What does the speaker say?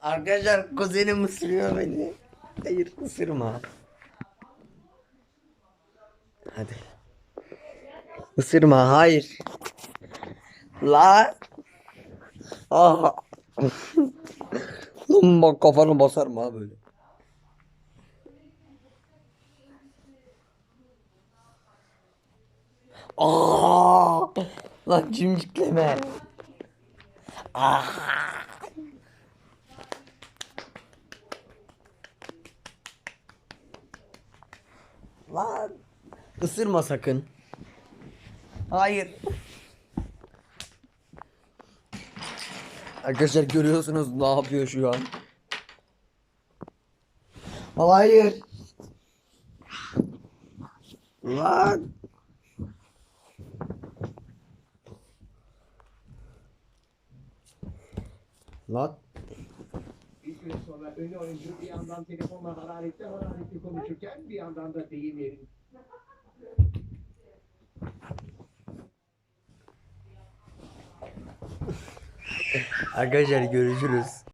Arkadaşlar kuzenim ısırıyor beni. Hayır ısırma. Hadi. Isırma hayır. La. Lan bak kafanı basarım ha böyle. Aa! Lan cimcikleme. Aa! Lan ısırma sakın. Hayır. Arkadaşlar görüyorsunuz ne yapıyor şu an. Hayır. Lan. Lan. Süre sonra ünlü oyuncu bir yandan telefonla hararetli hararetli konuşurken bir yandan da deyim yerin. Arkadaşlar görüşürüz.